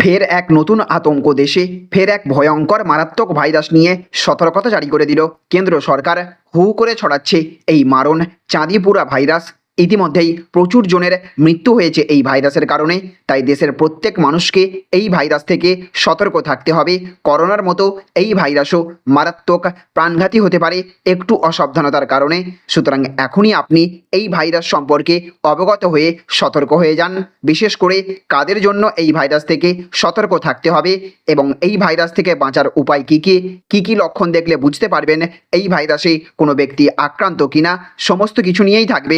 ফের এক নতুন আতঙ্ক দেশে, ফের এক ভয়ঙ্কর মারাত্মক ভাইরাস নিয়ে সতর্কতা জারি করে দিল কেন্দ্র সরকার। হু করে ছড়াচ্ছে এই মারণ, চাঁদিপুরা ভাইরাস ইতিমধ্যেই প্রচুর জনের মৃত্যু হয়েছে এই ভাইরাসের কারণে। তাই দেশের প্রত্যেক মানুষকে এই ভাইরাস থেকে সতর্ক থাকতে হবে। করোনার মতো এই ভাইরাসও মারাত্মক প্রাণঘাতী হতে পারে একটু অসাবধানতার কারণে। সুতরাং এখনই আপনি এই ভাইরাস সম্পর্কে অবগত হয়ে সতর্ক হয়ে যান। বিশেষ করে কাদের জন্য এই ভাইরাস থেকে সতর্ক থাকতে হবে এবং এই ভাইরাস থেকে বাঁচার উপায় কী কী? কী কী লক্ষণ দেখলে বুঝতে পারবেন এই ভাইরাসে কোনো ব্যক্তি আক্রান্ত কিনা? সমস্ত কিছু নিয়েই থাকবে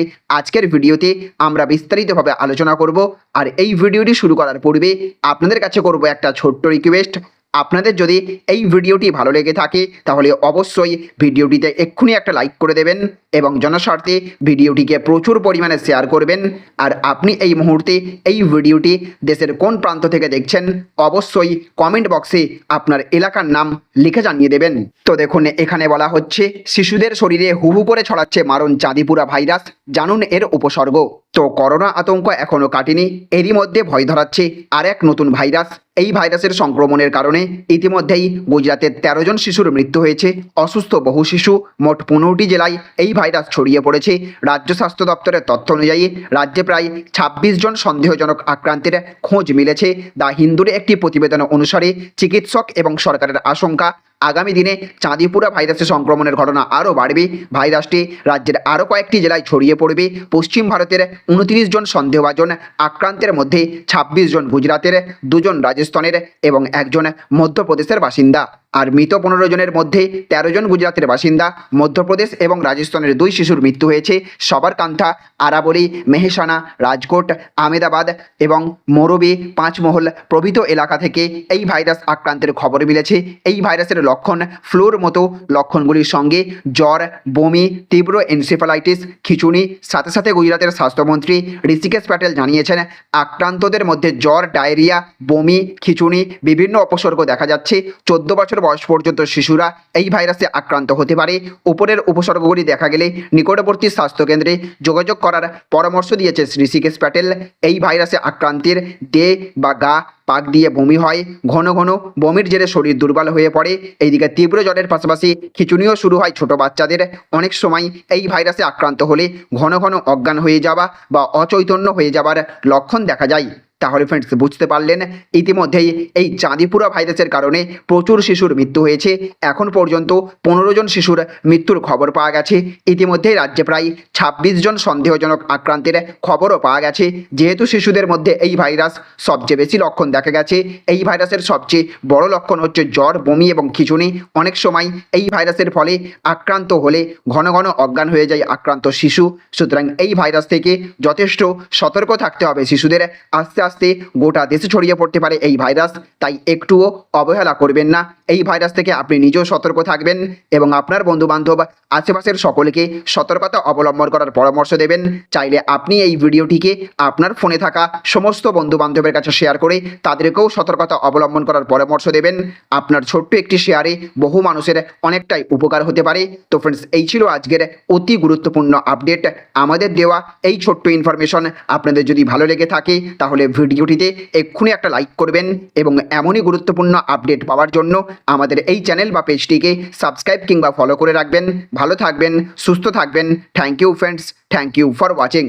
আজকের ভিডিওতে আমরা বিস্তারিতভাবে আলোচনা করব। আর এই ভিডিওটি শুরু করার পূর্বে আপনাদের কাছে করব একটা ছোট্ট রিকোয়েস্ট আপনাদের যদি এই ভিডিওটি ভালো লেগে থাকে, তাহলে অবশ্যই ভিডিওটিতে এক্ষুনি একটা লাইক করে দেবেন এবং জনস্বার্থে ভিডিওটিকে প্রচুর পরিমাণে শেয়ার করবেন। আর আপনি এই মুহূর্তে এই ভিডিওটি দেশের কোন প্রান্ত থেকে দেখছেন, অবশ্যই কমেন্ট বক্সে আপনার এলাকার নাম লিখে জানিয়ে দেবেন। তো দেখুন, এখানে বলা হচ্ছে, শিশুদের শরীরে হুহু করে ছড়াচ্ছে মারণ চাঁদিপুরা ভাইরাস, জানুন এর উপসর্গ। তো করোনা আতঙ্ক এখনও কাটেনি, এরই মধ্যে ভয় ধরাচ্ছে আর এক নতুন ভাইরাস। এই ভাইরাসের সংক্রমণের কারণে ইতিমধ্যেই গুজরাতের তেরো জন শিশুর মৃত্যু হয়েছে, অসুস্থ বহু শিশু, মোট পনেরোটি জেলায় এই ভাইরাস ছড়িয়ে পড়েছে। রাজ্য স্বাস্থ্য দপ্তরের তথ্য অনুযায়ী, রাজ্যে প্রায় ছাব্বিশ জন সন্দেহজনক আক্রান্তের খোঁজ মিলেছে। দ্য হিন্দুর একটি প্রতিবেদন অনুসারে, চিকিৎসক এবং সরকারের আশঙ্কা আগামী দিনে চাঁদিপুরা ভাইরাসের সংক্রমণের ঘটনা আরও বাড়বে। ভাইরাসটি রাজ্যের আরও কয়েকটি জেলায় ছড়িয়ে পড়বে। পশ্চিম ভারতের উনত্রিশ জন সন্দেহভাজন, আক্রান্তের মধ্যে ছাব্বিশ জন গুজরাতের দুজন রাজস্থানের এবং একজন মধ্যপ্রদেশের বাসিন্দা। আর মৃত পনেরো জনের মধ্যে তেরো জন গুজরাতের বাসিন্দা, মধ্যপ্রদেশ এবং রাজস্থানের দুই শিশুর মৃত্যু হয়েছে। সবারকান্থা, আরাবলি, মেহেসানা, রাজকোট আমেদাবাদ এবং মোরবি পাঁচমহল প্রভৃত এলাকা থেকে এই ভাইরাস আক্রান্তের খবর মিলেছে। এই ভাইরাসের লক্ষণ ফ্লুর মতো। লক্ষণগুলির সঙ্গে জ্বর, বমি, তীব্র এনসেফালাইটিস, খিচুনি, সাথে সাথে গুজরাতের স্বাস্থ্যমন্ত্রী ঋষিকেশ প্যাটেল জানিয়েছেন, আক্রান্তদের মধ্যে জ্বর, ডায়রিয়া, বমি, খিচুনি, বিভিন্ন উপসর্গ দেখা যাচ্ছে। চোদ্দ বছর বয়স পর্যন্ত শিশুরা এই ভাইরাসে আক্রান্ত হতে পারে। উপরের উপসর্গগুলি দেখা গেলে নিকটবর্তী স্বাস্থ্যকেন্দ্রে যোগাযোগ করার পরামর্শ দিয়েছে শ্রী ঋষিকেশ প্যাটেল। এই ভাইরাসে আক্রান্তের দে বা গা, পাক দিয়ে বমি হয়, ঘন ঘন বমির জেরে শরীর দুর্বল হয়ে পড়ে। এইদিকে তীব্র জ্বরের পাশাপাশি খিচুনিও শুরু হয় ছোট বাচ্চাদের। অনেক সময় এই ভাইরাসে আক্রান্ত হলে ঘন ঘন অজ্ঞান হয়ে যাওয়া বা অচৈতন্য হয়ে যাবার লক্ষণ দেখা যায়। তাহলে ফ্রেন্ডস বুঝতে পারলেন, ইতিমধ্যেই এই চাঁদিপুরা ভাইরাসের কারণে প্রচুর শিশুর মৃত্যু হয়েছে। এখন পর্যন্ত পনেরো জন শিশুর মৃত্যুর খবর পাওয়া গেছে। ইতিমধ্যেই রাজ্যে প্রায় ছাব্বিশ জন সন্দেহজনক আক্রান্তের খবরও পাওয়া গেছে। যেহেতু শিশুদের মধ্যে এই ভাইরাস সবচেয়ে বেশি লক্ষণ দেখা গেছে, এই ভাইরাসের সবচেয়ে বড় লক্ষণ হচ্ছে জ্বর, বমি এবং খিচুনি। অনেক সময় এই ভাইরাসের ফলে আক্রান্ত হলে ঘন ঘন অজ্ঞান হয়ে যায় আক্রান্ত শিশু। সুতরাং এই ভাইরাস থেকে যথেষ্ট সতর্ক থাকতে হবে শিশুদের। আস্তে আস্তে গোটা দেশে ছড়িয়ে পড়তে পারে এই ভাইরাস। তাই একটুও অবহেলা করবেন না। এই ভাইরাস থেকে আপনি নিজেও সতর্ক থাকবেন এবং আপনার বন্ধু বান্ধব আশেপাশের সকলকে সতর্কতা অবলম্বন করার পরামর্শ দেবেন। চাইলে আপনি এই ভিডিওটিকে আপনার ফোনে থাকা সমস্ত বন্ধু বান্ধবের কাছে শেয়ার করে তাদেরকেও সতর্কতা অবলম্বন করার পরামর্শ দেবেন। আপনার ছোট্ট একটি শেয়ারে বহু মানুষের অনেকটাই উপকার হতে পারে। তো ফ্রেন্ডস এই ছিল আজকের অতি গুরুত্বপূর্ণ আপডেট আমাদের দেওয়া এই ছোট্ট ইনফরমেশন আপনাদের যদি ভালো লেগে থাকে, তাহলে ভিডিওটিতে এক্ষুনি একটা লাইক করবেন এবং এমনই গুরুত্বপূর্ণ আপডেট পাওয়ার জন্য আমাদের এই চ্যানেল বা পেজটিকে সাবস্ক্রাইব কিংবা ফলো করে রাখবেন। ভালো থাকবেন, সুস্থ থাকবেন। Thank you friends thank you for watching